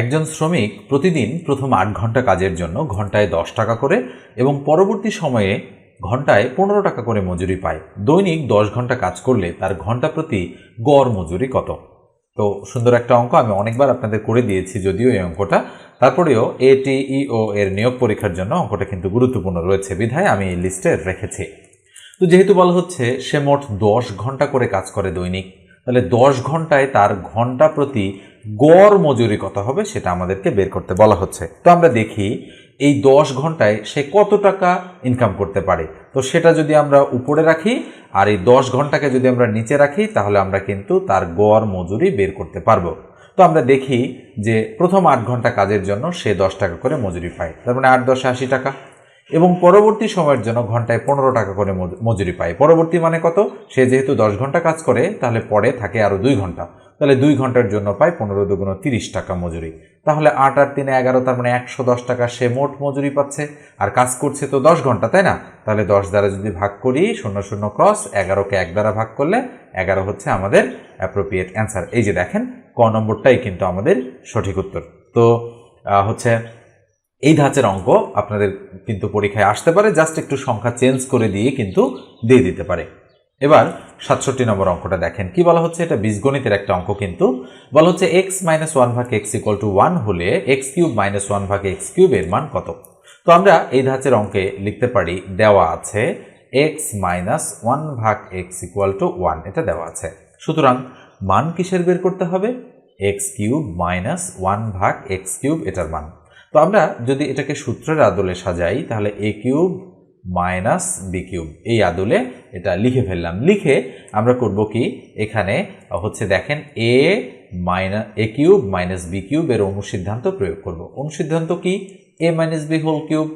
একজন শ্রমিক প্রতিদিন প্রথম আট ঘণ্টা কাজের জন্য ঘন্টায় দশ টাকা করে এবং পরবর্তী সময়ে ঘন্টায় পনেরো টাকা করে মজুরি পায়। দৈনিক দশ ঘণ্টা কাজ করলে তার ঘণ্টা প্রতি গড় মজুরি কত? তো সুন্দর একটা অঙ্ক আমি অনেকবার আপনাদের করে দিয়েছি যদিও এই অঙ্কটা। তারপরেও এটিইও এর নিয়োগ পরীক্ষার জন্য অঙ্কটা কিন্তু গুরুত্বপূর্ণ রয়েছে। বিধায় আমি এই লিস্টে রেখেছি। তো যেহেতু বলা হচ্ছে সে মোট দশ ঘণ্টা করে কাজ করে দৈনিক, তাহলে দশ ঘন্টায় তার ঘণ্টা প্রতি গড় মজুরি কত হবে সেটা আমাদেরকে বের করতে বলা হচ্ছে। তো আমরা দেখি, এই দশ ঘন্টায় সে কত টাকা ইনকাম করতে পারে? তো সেটা যদি আমরা উপরে রাখি আর এই দশ ঘন্টাকে যদি আমরা নিচে রাখি, তাহলে আমরা কিন্তু তার গড় মজুরি বের করতে পারব। তো আমরা দেখি যে প্রথম আট ঘণ্টা কাজের জন্য সে দশ টাকা করে মজুরি পায়। তার মানে আট, দশে, আশি টাকা। এবং পরবর্তী সময়ের জন্য ঘন্টায় পনেরো টাকা করে মজ- মজুরি পায়। পরবর্তী মানে কত? সে যেহেতু দশ ঘণ্টা কাজ করে, তাহলে পরে থাকে আরও দুই ঘণ্টা। তাহলে দুই ঘণ্টার জন্য পায় পনেরো দুগুণ তিরিশ টাকা মজুরি। তাহলে আট আর তিনে এগারো, তার মানে একশো দশ টাকা সে মোট মজুরি পাচ্ছে। আর কাজ করছে তো দশ ঘণ্টা, তাই না? তাহলে দশ দ্বারা যদি ভাগ করি, শূন্য শূন্য ক্রস এগারোকে এক দ্বারা ভাগ করলে এগারো হচ্ছে আমাদের অ্যাপ্রোপ্রিয়েট অ্যান্সার এই যে দেখেন, ক নম্বরটাই কিন্তু আমাদের সঠিক উত্তর। তো হচ্ছে এই ধাঁচের অঙ্ক আপনাদের কিন্তু পরীক্ষায় আসতে পারে, জাস্ট একটু সংখ্যা চেঞ্জ করে দিয়ে কিন্তু দিয়ে দিতে পারে। এবার সাতষট্টি নম্বর অঙ্কটা দেখেন। কি বলা হচ্ছে? এটা বীজগণিতের একটা অঙ্ক কিন্তু। বলা হচ্ছে এক্স মাইনাস ওয়ান ভাগ এক্স ইকুয়াল টু ওয়ান হলে এক্স কিউব মাইনাস ওয়ান ভাগ এক্স কিউবের মান কত? তো আমরা এই ধাঁচের অঙ্কে লিখতে পারি, দেওয়া আছে এক্স মাইনাস ওয়ান ভাগ এক্স ইকুয়াল টু ওয়ান এটা দেওয়া আছে। সুতরাং মান কিসের বের করতে হবে? এক্স কিউব মাইনাস ওয়ান ভাগ এক্স কিউব এটার মান। তো আমরা যদি এটাকে সূত্রের আদলে সাজাই, তাহলে a cube minus b cube. এই আদলে এটা লিখে ফেললাম। লিখে আমরা করব কি? এখানে হচ্ছে দেখেন a minus a cube minus b cube এর অনুসিদ্ধান্ত প্রয়োগ করব। অনুসিদ্ধান্ত কি? A minus b whole cube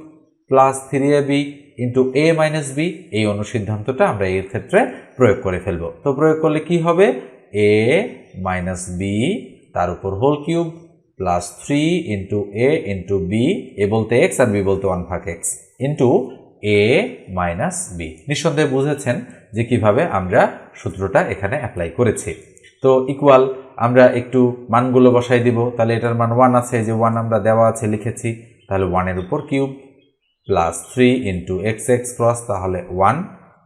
plus three a b into a minus b এই অনুসিদ্ধান্তটা আমরা এর ক্ষেত্রে প্রয়োগ করে ফেলব। তো প্রয়োগ করলে কি হবে? এ মাইনাস বি তার উপর whole cube plus three into a into b a বলতে এক্স আর বি বলতে ওয়ান ভাগ x into a minus b নিঃসন্দেহে বুঝেছেন যে কীভাবে আমরা সূত্রটা এখানে অ্যাপ্লাই করেছি। তো ইকুয়াল আমরা একটু মানগুলো বসাই দিব, তাহলে এটার মান ওয়ান আছে যে ওয়ান আমরা দেওয়া আছে, লিখেছি। তাহলে ওয়ানের উপর cube plus three into x x cross তাহলে ওয়ান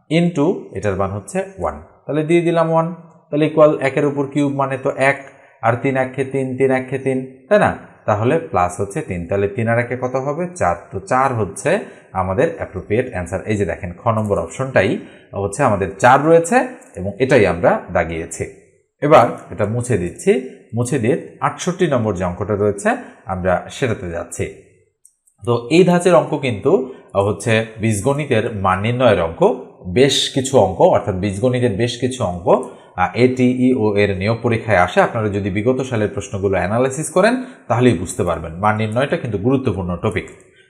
ইন্টু এটার মান হচ্ছে ওয়ান তাহলে দিয়ে দিলাম ওয়ান তাহলে ইকুয়াল একের উপর কিউব মানে তো এক, আর তিন একে তিন তিন একে তিন, তাই না? তাহলে প্লাস হচ্ছে তিন, তাহলে তিন আর একে কত হবে? চার। তো চার হচ্ছে আমাদের অ্যাপ্রোপ্রিয়েট অ্যান্সার এই যে দেখেন, খ নম্বর অপশনটাই হচ্ছে আমাদের চার রয়েছে এবং এটাই আমরা দাগিয়েছি। এবার এটা মুছে দিচ্ছি। মুছে দিয়ে আটষট্টি নম্বর যে অঙ্কটা রয়েছে, আমরা সেটাতে যাচ্ছি। তো এই ধাঁচের অঙ্ক কিন্তু হচ্ছে বীজগণিতের মান নির্ণয়ের অঙ্ক। বেশ কিছু অঙ্ক, অর্থাৎ বীজগণিতের বেশ কিছু অঙ্ক এটিই ও এর নিয়োগ পরীক্ষায় আসে, আপনারা যদি বিগত সালের প্রশ্নগুলো অ্যানালাইসিস করেন, তাহলেই বুঝতে পারবেন। মান নির্ণয়টা কিন্তু গুরুত্বপূর্ণ টপিক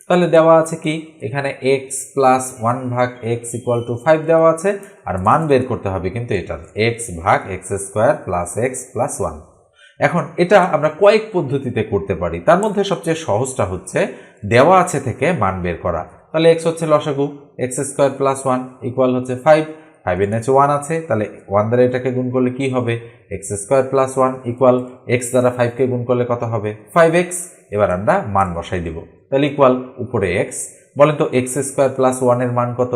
তাহলে দেওয়া আছে কি? এখানে এক্স প্লাস ওয়ান ভাগ এক্স ইকুয়াল টু ফাইভ দেওয়া আছে, আর মান বের করতে হবে কিন্তু এটার। এক্স ভাগ x square plus x plus one এখন এটা আমরা কয়েক পদ্ধতিতে করতে পারি। তার মধ্যে সবচেয়ে সহজটা হচ্ছে দেওয়া আছে থেকে মান বের করা। তাহলে এক্স হচ্ছে লসাগু x square plus one equal হচ্ছে ফাইভ ফাইভের নিচে ওয়ান আছে, তাহলে ওয়ান দ্বারা এটাকে গুণ করলে কি হবে? X square plus one equal x দ্বারা ফাইভকে গুণ করলে কত হবে? ফাইভ এক্স এবার আমরা মান বসাই দিব। তাহলে ইকুয়াল উপরে এক্স বলেন তো এক্স স্কোয়ার প্লাস ওয়ানের মান কত?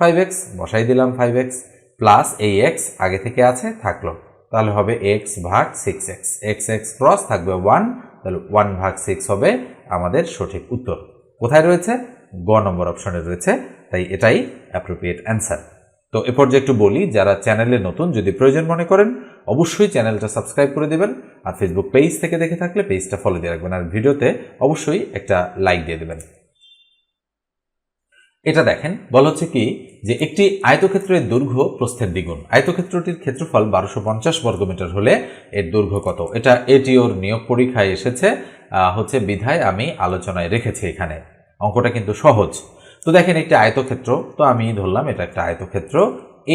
ফাইভ এক্স বসাই দিলাম ফাইভ এক্স প্লাস এই এক্স আগে থেকে আছে, থাকল। তাহলে হবে এক্স ভাগ six x x x cross থাকবে ওয়ান তাহলে ওয়ান ভাগ সিক্স হবে আমাদের সঠিক উত্তর। কোথায় রয়েছে? গ নম্বর অপশনে রয়েছে। তাই এটাই অ্যাপ্রোপ্রিয়েট অ্যান্সার তো এ পর্যায়ে একটু বলি, যারা চ্যানেলে নতুন, যদি প্রয়োজন মনে করেন, অবশ্যই চ্যানেলটা সাবস্ক্রাইব করে দেবেন আর ফেসবুক পেজ থেকে দেখে থাকলে পেজটা ফলো দিয়ে রাখবেন। আর ভিডিওতে অবশ্যই একটা লাইক দিয়ে দেবেন। এটা দেখেন, বলা হচ্ছে কি যে একটি আয়তক্ষেত্রের দৈর্ঘ্য প্রস্থের দ্বিগুণ। আয়তক্ষেত্রটির ক্ষেত্রফল বারোশো পঞ্চাশ বর্গমিটার হলে এর দৈর্ঘ্য কত? এটা এটিওর নিয়োগ পরীক্ষায় এসেছে হচ্ছে বিধায় আমি আলোচনায় রেখেছি এখানে। অঙ্কটা কিন্তু সহজ। তো দেখেন একটি আয়তক্ষেত্র, তো আমি ধরলাম এটা একটা আয়তক্ষেত্র।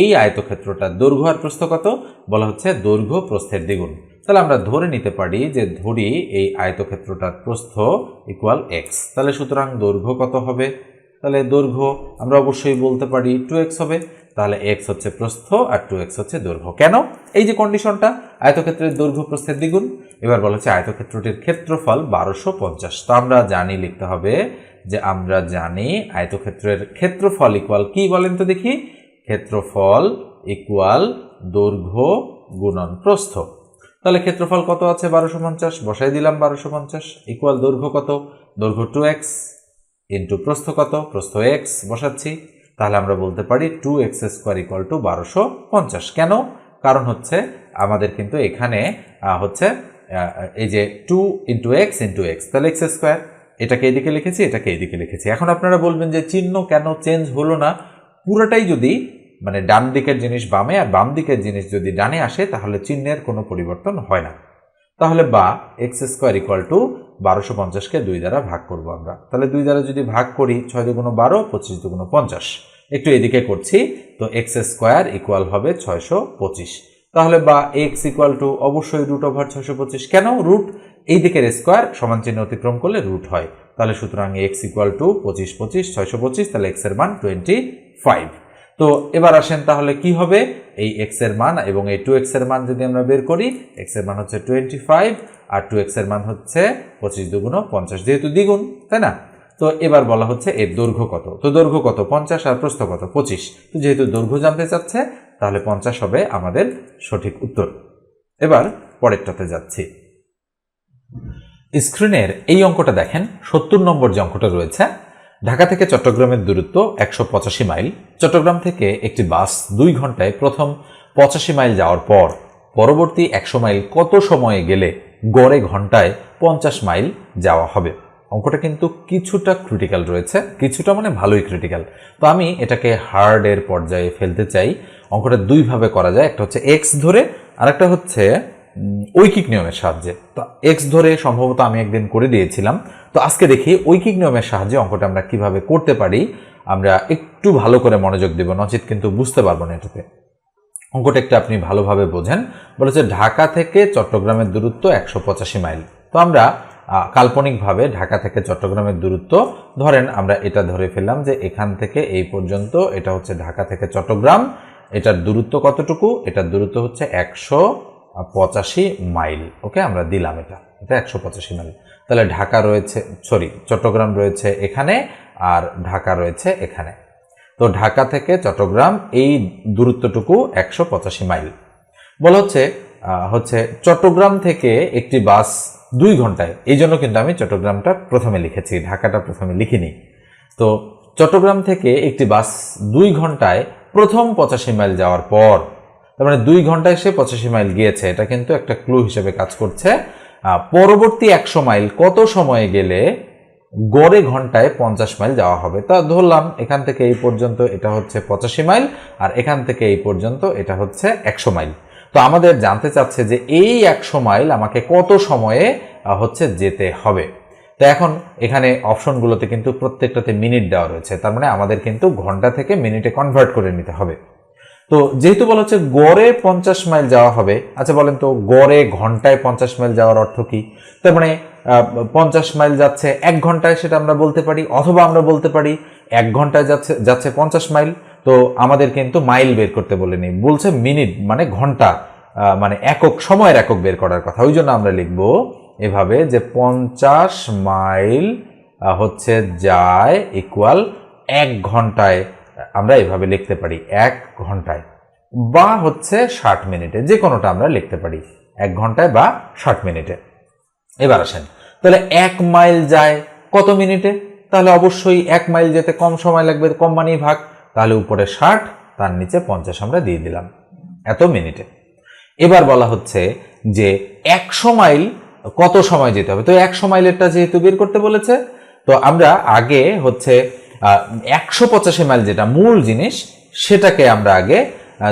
এই আয়তক্ষেত্রটার দৈর্ঘ্য আর প্রস্থ কত? বলা হচ্ছে দৈর্ঘ্য প্রস্থের দ্বিগুণ। তাহলে আমরা ধরে নিতে পারি যে ধরি এই আয়তক্ষেত্রটার প্রস্থ ইকুয়াল এক্স তাহলে সুতরাং দৈর্ঘ্য কত হবে? তাহলে দৈর্ঘ্য আমরা অবশ্যই বলতে পারি টু এক্স হবে। তাহলে এক্স হচ্ছে প্রস্থ আর টু এক্স হচ্ছে দৈর্ঘ্য। কেন? এই যে কন্ডিশনটা আয়তক্ষেত্রের দৈর্ঘ্য প্রস্থের দ্বিগুণ। এবার বলা হচ্ছে আয়তক্ষেত্রটির ক্ষেত্রফল বারোশো পঞ্চাশ। তো আমরা জানি লিখতে হবে যে আমরা জানি আয়তক্ষেত্রের ক্ষেত্রফল ইকুয়াল কি বলেন তো দেখি? ক্ষেত্রফল ইকুয়াল দৈর্ঘ্য গুণন প্রস্থ। তাহলে ক্ষেত্রফল কত আছে বারোশো পঞ্চাশ? বসাই দিলাম বারোশো পঞ্চাশ। ইকুয়াল দৈর্ঘ্য কত? দৈর্ঘ্য টু এক্স ইন্টু প্রস্থ কত? প্রস্থ এক্স বসাচ্ছি। তাহলে আমরা বলতে পারি two x square equal to বারোশো পঞ্চাশ। কেন? কারণ হচ্ছে আমাদের কিন্তু এখানে হচ্ছে এই যে two into x into x তাহলে এক্স স্কোয়ার এটাকে এদিকে লিখেছি, এটাকে এদিকে লিখেছি। এখন আপনারা বলবেন যে চিহ্ন কেন চেঞ্জ হলো না? পুরোটাই যদি মানে ডান দিকের জিনিস বামে আর বাম দিকের জিনিস যদি ডানে আসে, তাহলে চিহ্নের কোনো পরিবর্তন হয় না। তাহলে বা এক্স স্কোয়ার ইকুয়াল টু বারোশো পঞ্চাশকে দুই দ্বারা ভাগ করব আমরা। তাহলে দুই দ্বারা যদি ভাগ করি, ছয় দুগুণ বারো, পঁচিশ দুগুণ পঞ্চাশ। একটু এদিকে করছি, তো এক্স স্কোয়ার ইকুয়াল হবে ছয়শো পঁচিশ। তাহলে বা এক্স ইকুয়াল টু অবশ্যই রুট ওভার ছয়শো পঁচিশ। কেন? রুট এই দিকের স্কোয়ার সমান চিহ্ন অতিক্রম করলে রুট হয়। তাহলে সুতরাং এক্স ইকুয়াল টু পঁচিশ পঁচিশ ছয়শো পঁচিশ, তাহলে এক্সের মান টোয়েন্টি ফাইভ তো এবার আসেন তাহলে কি হবে? এই এক্সের মান এবং এই টু এক্সের মান যদি আমরা বের করি, এক্সের মান হচ্ছে টোয়েন্টি ফাইভ আর টু এক্সের মান হচ্ছে পঁচিশ দুগুণ পঞ্চাশ, যেহেতু দ্বিগুণ, তাই না? তো এবার বলা হচ্ছে এর দৈর্ঘ্য কত? তো দৈর্ঘ্য কত? পঞ্চাশ আর প্রস্থ কত? পঁচিশ। তো যেহেতু দৈর্ঘ্য জানতে চাচ্ছে, তাহলে পঞ্চাশ হবে আমাদের সঠিক উত্তর। এবার পরেরটাতে যাচ্ছি। স্ক্রিনের এই অঙ্কটা দেখেন, সত্তর নম্বর যে অঙ্কটা রয়েছে, ঢাকা থেকে চট্টগ্রামের দূরত্ব একশো পঁচাশি মাইল। চট্টগ্রাম থেকে একটি বাস দুই ঘন্টায় প্রথম পঁচাশি মাইল যাওয়ার পর পরবর্তী একশো মাইল কত সময়ে গেলে গড়ে ঘন্টায় পঞ্চাশ মাইল যাওয়া হবে? অঙ্কটা কিন্তু কিছুটা ক্রিটিক্যাল রয়েছে, কিছুটা মানে ভালোই ক্রিটিক্যাল তো আমি এটাকে হার্ডের পর্যায়ে ফেলতে চাই। অঙ্কটা দুইভাবে করা যায়, একটা হচ্ছে এক্স ধরে আর একটা হচ্ছে ঐকিক নিয়মের সাহায্যে। তো এক্স ধরে সম্ভবত আমি একদিন করে দিয়েছিলাম। তো আজকে দেখি ঐকিক নিয়মের সাহায্যে অঙ্কটা আমরা কীভাবে করতে পারি, আমরা একটু ভালো করে মনোযোগ দেব, নচিত কিন্তু বুঝতে পারব না এটাতে। অঙ্কটা একটু আপনি ভালোভাবে বোঝেন। বলেছে ঢাকা থেকে চট্টগ্রামের দূরত্ব একশো পঁচাশি মাইল। তো আমরা কাল্পনিকভাবে ঢাকা থেকে চট্টগ্রামের দূরত্ব, ধরেন আমরা এটা ধরে ফেললাম যে এখান থেকে এই পর্যন্ত এটা হচ্ছে ঢাকা থেকে চট্টগ্রাম, এটার দূরত্ব কতটুকু? এটার দূরত্ব হচ্ছে একশো পঁচাশি মাইল। ওকে, আমরা দিলাম এটা। এটা একশো পঁচাশি মাইল। তাহলে ঢাকা রয়েছে, সরি, চট্টগ্রাম রয়েছে এখানে আর ঢাকা রয়েছে এখানে। তো ঢাকা থেকে চট্টগ্রাম এই দূরত্বটুকু একশো পঁচাশি মাইল। বলা হচ্ছে হচ্ছে চট্টগ্রাম থেকে একটি বাস দুই ঘন্টায়, এই জন্য কিন্তু আমি চট্টগ্রামটা প্রথমে লিখেছি, ঢাকাটা প্রথমে লিখিনি। তো চট্টগ্রাম থেকে একটি বাস দুই ঘন্টায় প্রথম পঁচাশি মাইল যাওয়ার পর তার মানে দুই ঘন্টায় সে পঁচাশি মাইল গিয়েছে। এটা কিন্তু একটা ক্লু হিসেবে কাজ করছে। পরবর্তী একশো মাইল কত সময়ে গেলে গড়ে ঘন্টায় পঞ্চাশ মাইল যাওয়া হবে? তা ধরলাম, এখান থেকে এই পর্যন্ত এটা হচ্ছে পঁচাশি মাইল, আর এখান থেকে এই পর্যন্ত এটা হচ্ছে একশো মাইল। তো আমাদের জানতে চাচ্ছে যে এই একশো মাইল আমাকে কত সময়ে হচ্ছে যেতে হবে? তো এখন এখানে অপশনগুলোতে কিন্তু প্রত্যেকটাতে মিনিট দেওয়া রয়েছে। তার মানে আমাদের কিন্তু ঘণ্টা থেকে মিনিটে কনভার্ট করে নিতে হবে। তো যেহেতু বলা হচ্ছে গড়ে পঞ্চাশ মাইল যাওয়া হবে আচ্ছা বলেন তো গড়ে ঘন্টায় পঞ্চাশ মাইল যাওয়ার অর্থ কি? তার মানে পঞ্চাশ মাইল যাচ্ছে এক ঘন্টায় সেটা আমরা বলতে পারি, অথবা আমরা বলতে পারি এক ঘন্টায় যাচ্ছে যাচ্ছে পঞ্চাশ মাইল। তো আমাদের কিন্তু মাইল বের করতে বলেনি বলছে মিনিট মানে ঘণ্টা মানে একক, সময়ের একক বের করার কথা। ওই জন্য আমরা লিখব এভাবে যে পঞ্চাশ মাইল হচ্ছে যায় ইকুয়াল এক ঘন্টায় আমরা এভাবে লিখতে পারি এক ঘন্টায় বা হচ্ছে ষাট মিনিটে, যে কোনোটা আমরা লিখতে পারি এক ঘন্টায় বা ষাট মিনিটে। এবার আসেন, তাহলে এক মাইল যায় কত মিনিটে? তাহলে অবশ্যই এক মাইল যেতে কম সময় লাগবে, কম মানেই ভাগ। তাহলে উপরে ষাট, তার নিচে পঞ্চাশ আমরা দিয়ে দিলাম এত মিনিটে। এবার বলা হচ্ছে যে একশো মাইল কত সময় যেতে হবে? তো একশো মাইলেরটা যেহেতু বের করতে বলেছে, তো আমরা আগে হচ্ছে একশো পঁচাশি মাইল যেটা মূল জিনিস, সেটাকে আমরা আগে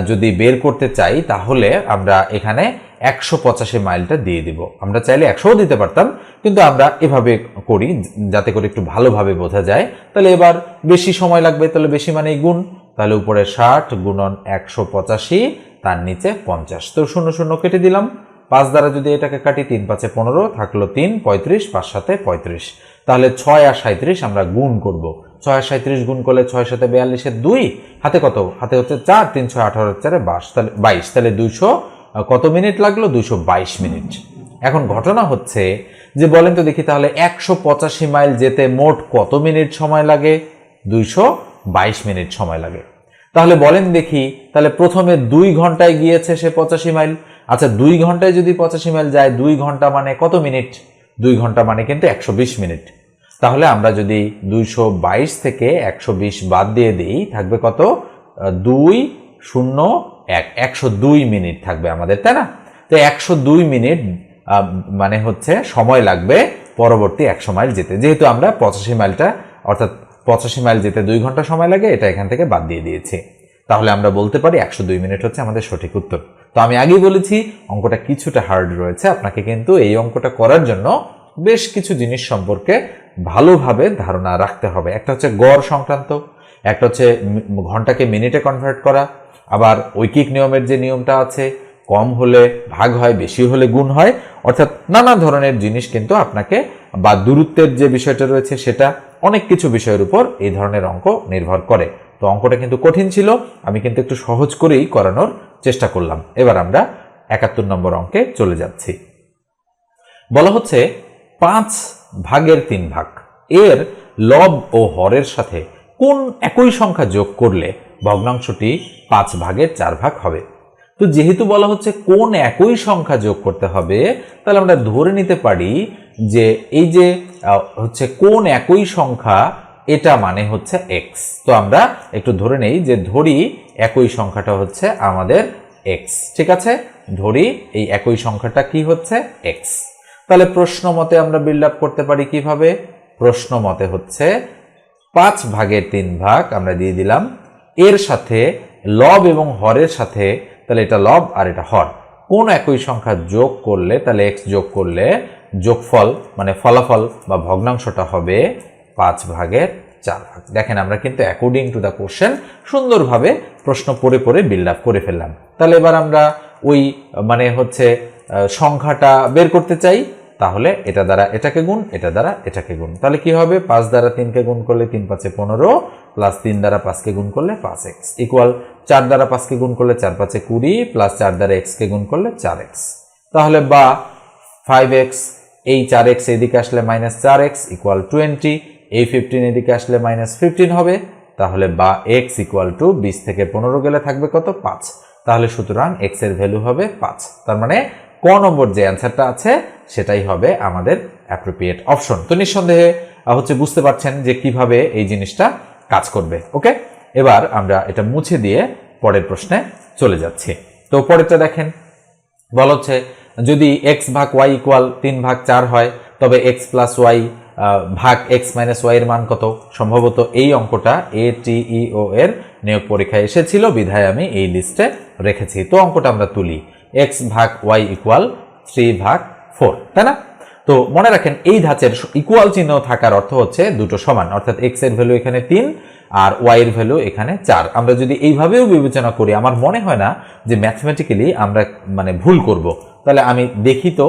যদি বের করতে চাই, তাহলে আমরা এখানে একশো পঁচাশি মাইলটা দিয়ে দিব। আমরা চাইলে একশোও দিতে পারতাম, কিন্তু আমরা এভাবে করি, যাতে করে একটু ভালোভাবে বোঝা যায়। তাহলে এবার বেশি সময় লাগবে, তাহলে বেশি মানেই গুণ। তাহলে উপরে ষাট গুণন একশো পঁচাশি, তার নিচে পঞ্চাশ। তো শূন্য শূন্য কেটে দিলাম। পাঁচ দ্বারা যদি এটাকে কাটি, তিন পাঁচে পনেরো, থাকল তিন, পঁয়ত্রিশ, পাঁচ সাথে পঁয়ত্রিশ। তাহলে ছয় আর সাঁত্রিশ আমরা গুণ করব। ছয় সাঁত্রিশ গুণ করলে ছয় সাথে বিয়াল্লিশের দুই। হাতে কত? হাতে হচ্ছে চার, তিন ছয় আঠারো চারে বাস তাহলে বাইশ, তাহলে দুইশো কত মিনিট লাগল? দুইশো বাইশ মিনিট। এখন ঘটনা হচ্ছে যে বলেন তো দেখি তাহলে একশো পঁচাশি মাইল যেতে মোট কত মিনিট সময় লাগে? দুইশো বাইশ মিনিট সময় লাগে। তাহলে বলেন দেখি, তাহলে প্রথমে দুই ঘন্টায় গিয়েছে সে পঁচাশি মাইল। আচ্ছা দুই ঘন্টায় যদি পঁচাশি মাইল যায়, দুই ঘণ্টা মানে কত মিনিট? দুই ঘণ্টা মানে কিন্তু একশো বিশ মিনিট। তাহলে আমরা যদি দুইশো বাইশ থেকে একশো বিশ বাদ দিয়ে দিই, থাকবে কত? দুই শূন্য এক। একশো দুই মিনিট থাকবে আমাদের, তাই না? তো একশো দুই মিনিট মানে হচ্ছে সময় লাগবে পরবর্তী একশো মাইল যেতে। যেহেতু আমরা পঁচাশি মাইলটা, অর্থাৎ পঁচাশি মাইল যেতে দুই ঘণ্টা সময় লাগে, এটা এখান থেকে বাদ দিয়ে দিয়েছি। তাহলে আমরা বলতে পারি একশো দুই মিনিট হচ্ছে আমাদের সঠিক উত্তর। তো আমি আগেই বলেছি, অঙ্কটা কিছুটা হার্ড রয়েছে। আপনাকে কিন্তু এই অঙ্কটা করার জন্য বেশ কিছু জিনিস সম্পর্কে ভালোভাবে ধারণা রাখতে হবে। একটা হচ্ছে গড় সংক্রান্ত, একটা হচ্ছে ঘন্টাকে মিনিটে কনভার্ট করা, আবার ঐকিক নিয়মের যে নিয়মটা আছে, কম হলে ভাগ হয়, বেশি হলে গুণ হয়, অর্থাৎ নানা ধরনের জিনিস কিন্তু আপনাকে বা দূরত্বের যে বিষয়টা রয়েছে সেটা অনেক কিছু বিষয়ের উপর এই ধরনের অঙ্ক নির্ভর করে। তো অঙ্কটা কিন্তু কঠিন ছিল, আমি কিন্তু একটু সহজ করেই করানোর চেষ্টা করলাম। এবার আমরা একাত্তর নম্বর অঙ্কে চলে যাচ্ছি। বলা হচ্ছে পাঁচ ভাগের তিন ভাগ। এর লব ও হরের সাথে কোন একই সংখ্যা যোগ করলে ভগ্নাংশটি পাঁচ ভাগের চার ভাগ হবে? তো যেহেতু বলা হচ্ছে কোন একই সংখ্যা যোগ করতে হবে, তাহলে আমরা ধরে নিতে পারি যে এই যে হচ্ছে কোন একই সংখ্যা, এটা মানে হচ্ছে এক্স তো আমরা একটু ধরে নেই যে ধরি একই সংখ্যাটা হচ্ছে আমাদের এক্স ঠিক আছে? ধরি এই একই সংখ্যাটা কি হচ্ছে? এক্স তাহলে প্রশ্ন মতে আমরা বিল্ড আপ করতে পারি কীভাবে? প্রশ্ন মতে হচ্ছে পাঁচ ভাগের তিন ভাগ আমরা দিয়ে দিলাম। এর সাথে লব এবং হরের সাথে, তাহলে এটা লব আর এটা হর। কোন একই সংখ্যা যোগ করলে, তাহলে এক্স যোগ করলে যোগফল মানে ফলাফল বা ভগ্নাংশটা হবে পাঁচ ভাগের চার ভাগ। দেখেন আমরা কিন্তু অ্যাকর্ডিং টু দ্য কোশ্চেন সুন্দরভাবে প্রশ্ন পড়ে পড়ে বিল্ড আপ করে ফেললাম। তাহলে এবার আমরা ওই মানে হচ্ছে সংখ্যাটা বের করতে চাই। তাহলে এটা দ্বারা এটাকে গুণ, এটা দ্বারা এটাকে গুণ। তাহলে কি হবে? পাঁচ দ্বারা তিনকে গুণ করলে তিন পাঁচে পনেরো প্লাস তিন দ্বারা পাঁচকে গুণ করলে পাঁচ এক্স ইকুয়াল চার দ্বারা পাঁচকে গুণ করলে চার পাঁচে কুড়ি প্লাস চার দ্বারা এক্সকে গুণ করলে চার এক্স তাহলে বা ফাইভ এক্স এই চার এক্স এদিকে আসলে মাইনাস চার এক্স ইকুয়াল টোয়েন্টি এই ফিফটিন এদিকে আসলে মাইনাস ফিফটিন হবে। তাহলে বা এক্স ইকুয়াল টু বিশ থেকে পনেরো গেলে থাকবে কত? পাঁচ। তাহলে সুতরাং এক্সের ভ্যালু হবে পাঁচ। তার মানে ক নম্বর যে অ্যান্সারটা আছে, সেটাই হবে আমাদের অ্যাপ্রোপ্রিয়েট অপশন তো নিঃসন্দেহে হচ্ছে বুঝতে পারছেন যে কীভাবে এই জিনিসটা কাজ করবে, ওকে? এবার আমরা এটা মুছে দিয়ে পরের প্রশ্নে চলে যাচ্ছি। তো পরেরটা দেখেন। বলা হচ্ছে, যদি এক্স ভাগ ওয়াই ইকুয়াল তিন ভাগ চার হয়, তবে এক্স প্লাস ওয়াই ভাগ এক্স মাইনাস ওয়াই এর মান কত? সম্ভবত এই অঙ্কটা এ টি ই এর নিয়োগ পরীক্ষায় এসেছিল, বিধায় আমি এই লিস্টে রেখেছি। তো অঙ্কটা আমরা তুলি। এক্স ভাগ ওয়াই ইকুয়াল থ্রি ভাগ ফোর তাই না? তো মনে রাখেন এই ধাঁচের ইকুয়াল চিহ্ন থাকার অর্থ হচ্ছে দুটো সমান, অর্থাৎ এক্সের ভ্যালু এখানে তিন আর ওয়াই এর ভ্যালু এখানে চার। আমরা যদি এইভাবেও বিবেচনা করি, আমার মনে হয় না যে ম্যাথমেটিক্যালি আমরা মানে ভুল করব। তাহলে আমি দেখি তো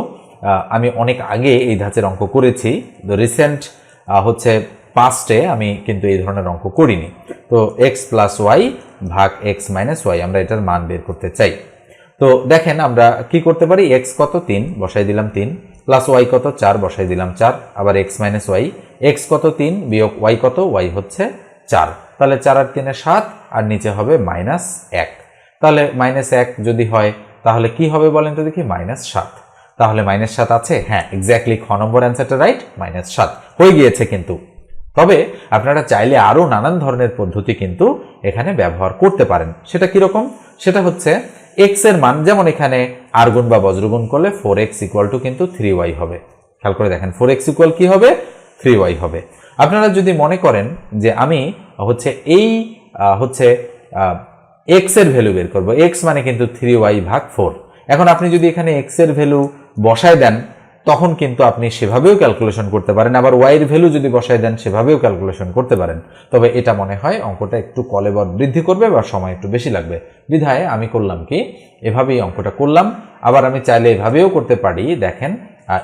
আমি অনেক আগে এই ধাঁচের অঙ্ক করেছি। রিসেন্ট হচ্ছে পাস্টে আমি কিন্তু এই ধরনের অঙ্ক করিনি। তো এক্স প্লাস ওয়াই ভাগ এক্স মাইনাস ওয়াই আমরা এটার মান বের করতে চাই। তো দেখেন আমরা কি করতে পারি? এক্স কত তিন? বসাই দিলাম তিন। প্লাস ওয়াই কত চার? বসাই দিলাম চার। আবার এক্স মাইনাস ওয়াই এক্স কত তিন? বিয়োগ ওয়াই কত? ওয়াই হচ্ছে চার। তাহলে চার আর তিনে সাত, আর নিচে হবে মাইনাস এক। তাহলে মাইনাস এক যদি হয়, তাহলে কি হবে বলেন তো দেখি? মাইনাস সাত। তাহলে মাইনাস সাত আছে? হ্যাঁ এক্স্যাক্টলি খ নম্বর অ্যান্সারটা রাইট মাইনাস সাত। হয়ে গিয়েছে কিন্তু। তবে আপনারা চাইলে আরও নানান ধরনের পদ্ধতি কিন্তু এখানে ব্যবহার করতে পারেন। সেটা কীরকম? সেটা হচ্ছে এক্সের মান, যেমন এখানে আর্গুন বা বজ্রগুণ করলে ফোর এক্স ইকুয়াল টু কিন্তু থ্রি ওয়াই হবে। খেয়াল করে দেখেন ফোর এক্স ইকুয়াল কী হবে? থ্রি ওয়াই হবে। আপনারা যদি মনে করেন যে আমি হচ্ছে এই হচ্ছে এক্সের ভ্যালু বের করব এক্স মানে কিন্তু থ্রি ওয়াই ভাগ ফোর এখন আপনি যদি এখানে এক্সের ভ্যালু বসায় দেন তখন কিন্তু আপনি সেভাবেও ক্যালকুলেশন করতে পারেন। আবার ওয়াই এর ভ্যালু যদি বসায় দেন, সেভাবেও ক্যালকুলেশন করতে পারেন। তবে এটা মনে হয় অঙ্কটা একটু কলেবর বৃদ্ধি করবে বা সময় একটু বেশি লাগবে। বিধায় আমি করলাম কি? এভাবেই অঙ্কটা করলাম। আবার আমি চাইলে এভাবেও করতে পারি। দেখেন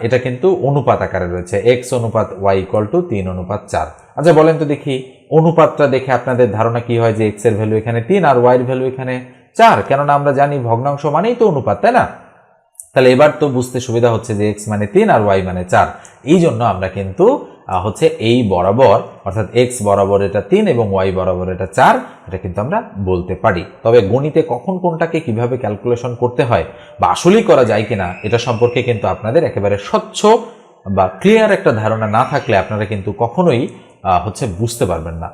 এটা কিন্তু অনুপাত আকারে রয়েছে। এক্স অনুপাত ওয়াই ইকুয়াল টু তিন অনুপাত চার। আচ্ছা বলেন তো দেখি, অনুপাতটা দেখে আপনাদের ধারণা কি হয় যে এক্সের ভ্যালু এখানে তিন আর ওয়াই এর ভ্যালু এখানে চার? কেননা আমরা জানি ভগ্নাংশ মানেই তো অনুপাত, তাই না? তাহলে এবার তো বুঝতে সুবিধা হচ্ছে যে এক্স মানে তিন আর ওয়াই মানে চার। এই জন্য আমরা কিন্তু হচ্ছে এই বরাবর, অর্থাৎ এক্স বরাবর এটা তিন এবং ওয়াই বরাবর এটা চার, এটা কিন্তু আমরা বলতে পারি। তবে গণিতে কখন কোনটাকে কীভাবে ক্যালকুলেশন করতে হয় বা আসলেই করা যায় কিনা, এটা সম্পর্কে কিন্তু আপনাদের একেবারে স্বচ্ছ বা ক্লিয়ার একটা ধারণা না থাকলে আপনারা কিন্তু কখনোই হচ্ছে বুঝতে পারবেন না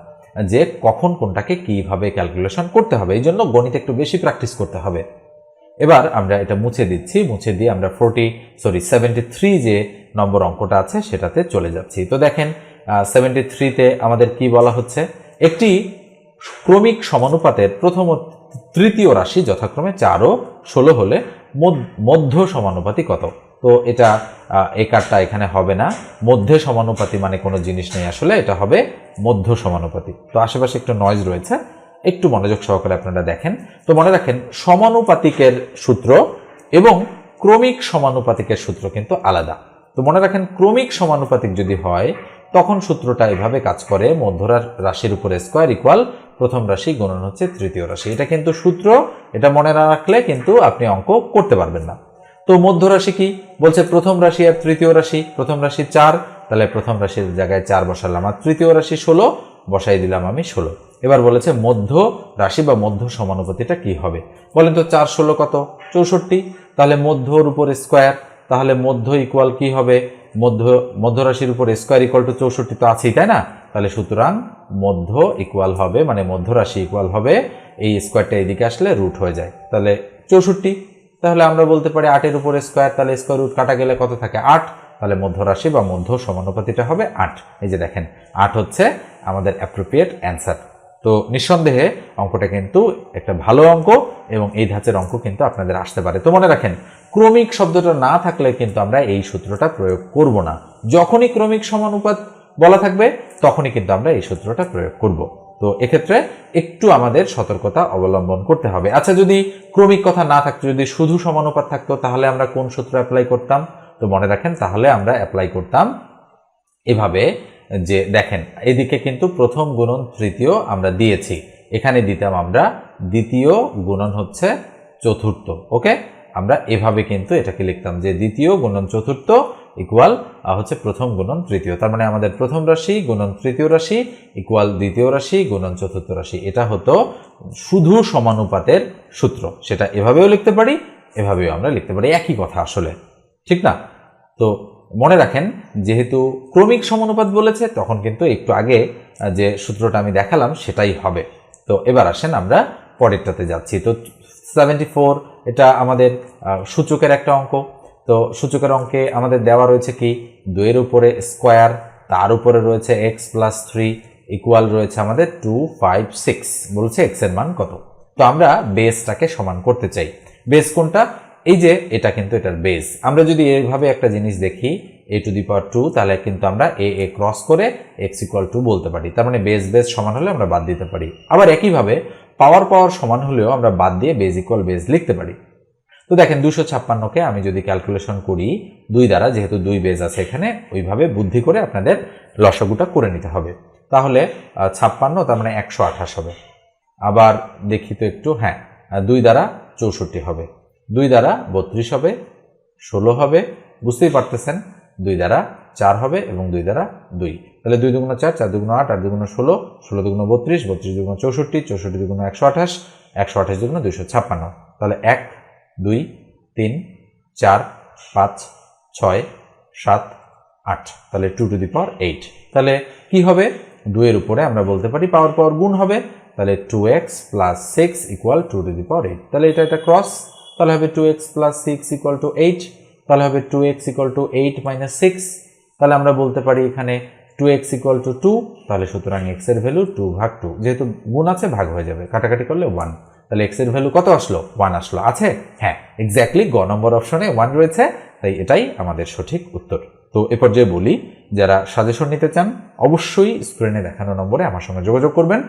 যে কখন কোনটাকে কীভাবে ক্যালকুলেশন করতে হবে। এই জন্য গণিতে একটু বেশি প্র্যাকটিস করতে হবে। এবার আমরা এটা মুছে দিচ্ছি, মুছে দিয়ে আমরা ফোরটি সরি সেভেন্টি থ্রি যে নম্বর অঙ্কটা আছে সেটাতে চলে যাচ্ছি। তো দেখেন সেভেন্টি থ্রিতে আমাদের কি বলা হচ্ছে? একটি ক্রমিক সমানুপাতের প্রথম তৃতীয় রাশি যথাক্রমে চার ও ষোলো হলে মধ্য- সমানুপাতি কত? তো এটা এই কার্ডটা এখানে হবে না। মধ্যে সমানুপাতি মানে কোনো জিনিস নেই আসলে, এটা হবে মধ্য সমানুপাতি। তো আশেপাশে একটু নয়েজ রয়েছে। একটু মনোযোগ সহকারে আপনারা দেখেন। তো মনে রাখেন, সমানুপাতিকের সূত্র এবং ক্রমিক সমানুপাতিকের সূত্র কিন্তু আলাদা। তো মনে রাখেন, ক্রমিক সমানুপাতিক যদি হয়, তখন সূত্রটা এভাবে কাজ করে মধ্যরা রাশির উপরে স্কোয়ার ইকুয়াল প্রথম রাশি, গুণন হচ্ছে তৃতীয় রাশি। এটা কিন্তু সূত্র, এটা মনে না রাখলে কিন্তু আপনি অঙ্ক করতে পারবেন না। তো মধ্য রাশি কি? বলছে প্রথম রাশি আর তৃতীয় রাশি, প্রথম রাশি চার, তাহলে প্রথম রাশির জায়গায় চার বসালাম, আর তৃতীয় রাশি ষোলো বসাই দিলাম আমি ষোলো। এবার বলেছে মধ্য রাশি বা মধ্য সমানুপাতিটা কি হবে? বলেন তো চার ষোলো কত? চৌষট্টি। তাহলে মধ্যর উপর স্কোয়ার তাহলে মধ্য ইকুয়াল কি হবে? মধ্য মধ্য রাশির উপর স্কোয়ার ইকুয়াল টু চৌষট্টি তো আছেই, তাই না? তাহলে সুতরাং মধ্য ইকুয়াল হবে মানে মধ্য রাশি ইকুয়াল হবে, এই স্কোয়ারটা এদিকে আসলে রুট হয়ে যায়। তাহলে চৌষট্টি। তাহলে আমরা বলতে পারি আটের উপরে স্কোয়ার তাহলে স্কোয়ার রুট কাটা গেলে কত থাকে? আট। তাহলে মধ্য রাশি বা মধ্য সমানুপাতিটা হবে আট। এই যে দেখেন, আট হচ্ছে আমাদের অ্যাপ্রোপ্রিয়েট অ্যান্সার তো নিঃসন্দেহে অঙ্কটা কিন্তু একটা ভালো অঙ্ক এবং এই ধাঁচের অঙ্ক কিন্তু আপনাদের আসতে পারে। তো মনে রাখেন, ক্রমিক শব্দটা না থাকলে কিন্তু আমরা এই সূত্রটা প্রয়োগ করব না। যখনই ক্রমিক সমানুপাত বলা থাকবে, তখনই কিন্তু আমরা এই সূত্রটা প্রয়োগ করব। তো এক্ষেত্রে একটু আমাদের সতর্কতা অবলম্বন করতে হবে। আচ্ছা যদি ক্রমিক কথা না থাকতো, যদি শুধু সমানুপাত থাকতো, তাহলে আমরা কোন সূত্র অ্যাপ্লাই করতাম? তো মনে রাখেন, তাহলে আমরা অ্যাপ্লাই করতাম এভাবে যে দেখেন, এদিকে কিন্তু প্রথম গুণন তৃতীয় আমরা দিয়েছি। এখানে দিতাম আমরা দ্বিতীয় গুণন হচ্ছে চতুর্থ, ওকে? আমরা এভাবে কিন্তু এটাকে লিখতাম যে দ্বিতীয় গুণন চতুর্থ ইকুয়াল হচ্ছে প্রথম গুণন তৃতীয়। তার মানে আমাদের প্রথম রাশি গুণন তৃতীয় রাশি ইকুয়াল দ্বিতীয় রাশি গুণন চতুর্থ রাশি। এটা হতো শুধু সমানুপাতের সূত্র। সেটা এভাবেও লিখতে পারি, এভাবেও আমরা লিখতে পারি। একই কথা আসলে, ঠিক না? তো মনে রাখেন, যেহেতু ক্রমিক সমানুপাত বলেছে, তখন কিন্তু একটু আগে যে সূত্রটা আমি দেখালাম সেটাই হবে। তো এবার আসেন আমরা পরেরটাতে যাচ্ছি। তো সেভেন্টি এটা আমাদের সূচকের একটা অঙ্ক। তো সূচকের অঙ্কে আমাদের দেওয়া রয়েছে কি? দুইয়ের উপরে স্কোয়ার তার উপরে রয়েছে এক্স প্লাস থ্রি ইকুয়াল রয়েছে আমাদের টু ফাইভ সিক্স বলছে এক্সের মান কত? তো আমরা বেসটাকে সমান করতে চাই। বেস কোনটা? এই যে, এটা কিন্তু এটার বেস আমরা যদি এইভাবে একটা জিনিস দেখি এ টু দি পাওয়ার টু তাহলে কিন্তু আমরা এ এ ক্রস করে এক্স ইকুয়াল টু বলতে পারি। তার মানে বেস বেস সমান হলে আমরা বাদ দিতে পারি। আবার একইভাবে পাওয়ার পাওয়ার সমান হলেও আমরা বাদ দিয়ে বেস ইকুয়াল বেস লিখতে পারি। তো দেখেন দুশো ছাপ্পান্নকে আমি যদি ক্যালকুলেশন করি, দুই দ্বারা, যেহেতু দুই বেজ আছে এখানে, ওইভাবে বুদ্ধি করে আপনাদের লসাগুটা করে নিতে হবে। তাহলে ছাপ্পান্ন, তার মানে একশো আঠাশ হবে। আবার দেখি তো একটু হ্যাঁ দুই দ্বারা চৌষট্টি হবে। দুই দ্বারা বত্রিশ হবে, ষোলো হবে, বুঝতেই পারতেছেন, দুই দ্বারা চার হবে এবং দুই দ্বারা দুই। তাহলে দুই দুগুণ চার চার দুগুণ আট আট দুগুণ ষোলো ষোলো দুগুণ বত্রিশ বত্রিশ দুগুণ চৌষট্টি চৌষট্টি দুগুণ একশো আঠাশ একশো আঠাশ দুগুণ দুইশো ছাপ্পান্ন। তাহলে এক, দুই, তিন, চার, পাঁচ, ছয়, সাত, আট। তাহলে two to the power eight তাহলে কি হবে? দুয়ের উপরে আমরা বলতে পারি পাওয়ার পাওয়ার গুণ হবে। তাহলে two x plus six equal to two the power eight তাহলে এটা একটা ক্রস তাহলে হবে two x plus six equal to eight তাহলে হবে two x equal to eight minus six তাহলে আমরা বলতে পারি এখানে two x equal to two তাহলে সুতরাং এক্সের ভ্যালু টু ভাগ টু যেহেতু গুণ আছে, ভাগ হয়ে যাবে। কাটাকাটি করলে ওয়ান তাহলে এক্সের ভ্যালু কত আসলো? ওয়ান আসলো। আছে? হ্যাঁ এক্স্যাক্টলি গ নম্বর অপশনে ওয়ান রয়েছে, তাই এটাই আমাদের সঠিক উত্তর। তো এ পর্যায়ে বলি, যারা সাজেশন নিতে চান, অবশ্যই স্ক্রিনে দেখানো নম্বরে আমার সঙ্গে যোগাযোগ করবেন।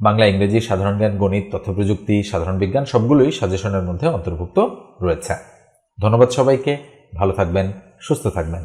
বাংলা, ইংরেজি, সাধারণ জ্ঞান, গণিত তথ্য প্রযুক্তি সাধারণ বিজ্ঞান সবগুলোই সাজেশনের মধ্যে অন্তর্ভুক্ত রয়েছে। ধন্যবাদ সবাইকে। ভালো থাকবেন, সুস্থ থাকবেন।